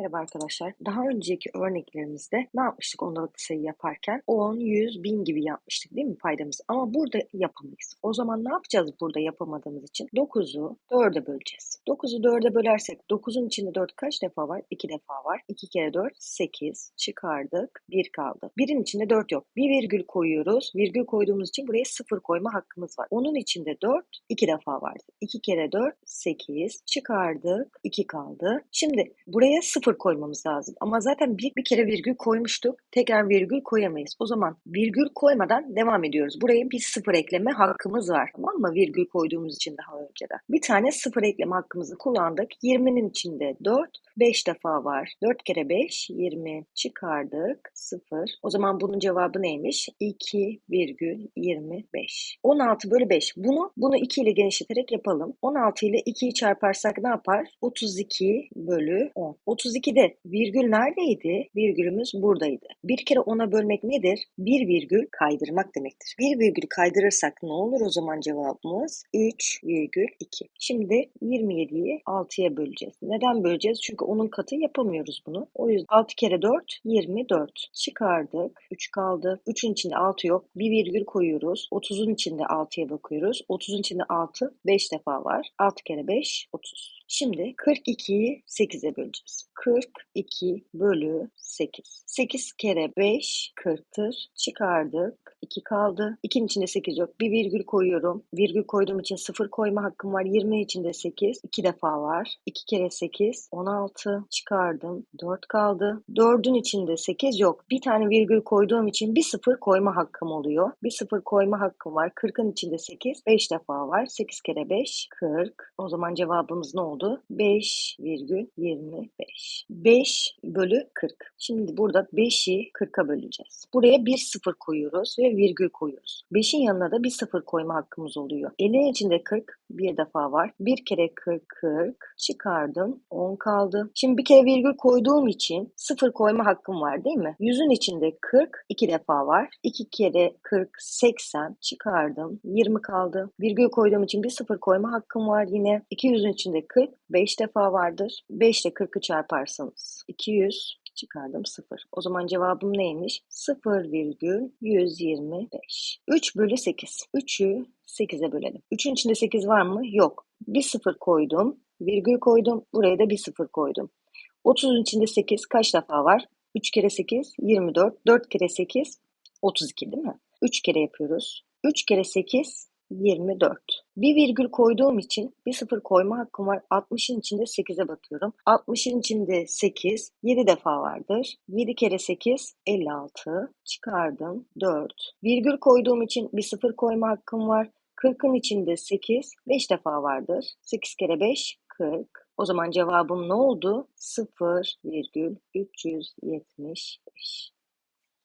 Merhaba arkadaşlar. Daha önceki örneklerimizde ne yapmıştık ondalıklı sayı yaparken? 10, 100, 1000 gibi yapmıştık değil mi paydamız? Ama burada yapamayız. O zaman ne yapacağız burada yapamadığımız için? 9'u 4'e böleceğiz. 9'u 4'e bölersek 9'un içinde 4 kaç defa var? 2 defa var. 2 kere 4 8 çıkardık. 1 kaldı. 1'in içinde 4 yok. Bir virgül koyuyoruz. Virgül koyduğumuz için buraya 0 koyma hakkımız var. Onun içinde 4 2 defa vardı. 2 kere 4 8 çıkardık. 2 kaldı. Şimdi buraya 0 sıfır koymamız lazım. Ama zaten bir, bir kere virgül koymuştuk. Tekrar virgül koyamayız. O zaman virgül koymadan devam ediyoruz. Buraya bir sıfır ekleme hakkımız var. Tamam mı? Virgül koyduğumuz için daha önceden. Bir tane sıfır ekleme hakkımızı kullandık. 20'nin içinde 4. 5 defa var. 4 kere 5 20 çıkardık. 0. O zaman bunun cevabı neymiş? 2,25. 16 bölü 5. Bunu bunu 2 ile genişleterek yapalım. 16 ile 2'yi çarparsak ne yapar? 32 bölü 10. 32'de virgül neredeydi? Virgülümüz buradaydı. Bir kere ona bölmek nedir? Bir virgül kaydırmak demektir. Bir virgül kaydırırsak ne olur o zaman cevabımız? 3,2. Şimdi 27'yi 6'ya böleceğiz. Neden böleceğiz? Çünkü onun katı yapamıyoruz bunu. O yüzden 6 kere 4 24. Çıkardık. 3 kaldı. 3'ün içinde 6 yok. Bir virgül koyuyoruz. 30'un içinde 6'ya bakıyoruz. 30'un içinde 6 5 defa var. 6 kere 5 30. Şimdi 42'yi 8'e böleceğiz. 42 bölü 8. 8 kere 5 40'tır. Çıkardık. 2 kaldı. 2'nin içinde 8 yok. Bir virgül koyuyorum. Virgül koyduğum için 0 koyma hakkım var. 20 içinde 8. 2 defa var. 2 kere 8 16 çıkardım. 4 kaldı. 4'ün içinde 8 yok. Bir tane virgül koyduğum için bir 0 koyma hakkım oluyor. Bir 0 koyma hakkım var. 40'ın içinde 8. 5 defa var. 8 kere 5 40. O zaman cevabımız ne oldu? 5,25. 5 bölü 40. Şimdi burada 5'i 40'a böleceğiz. Buraya bir 0 koyuyoruz ve virgül koyuyoruz. 5'in yanına da bir 0 koyma hakkımız oluyor. 50'nin içinde 40 bir defa var. Bir kere 40 40 çıkardım. 10 kaldı. Şimdi bir kere virgül koyduğum için 0 koyma hakkım var değil mi? 100'ün içinde 40 iki defa var. 2 kere 40 80 çıkardım. 20 kaldı. Virgül koyduğum için bir 0 koyma hakkım var yine. 200'ün içinde 40 5 defa vardır. 5 ile 40'ı çarparsanız 200 çıkardım 0. O zaman cevabım neymiş? 0,125. 3 bölü 8. 3'ü 8'e bölelim. 3'ün içinde 8 var mı? Yok. Bir 0 koydum. Virgül koydum. Buraya da bir 0 koydum. 30'un içinde 8 kaç defa var? 3 kere 8 24. 4 kere 8 32 değil mi? 3 kere yapıyoruz. 3 kere 8 24. Bir virgül koyduğum için bir sıfır koyma hakkım var. 60'ın içinde 8'e bakıyorum. 60'ın içinde 8 7 defa vardır. 7 kere 8 56. Çıkardım 4. Virgül koyduğum için bir sıfır koyma hakkım var. 40'ın içinde 8 5 defa vardır. 8 kere 5 40. O zaman cevabım ne oldu? 0,375.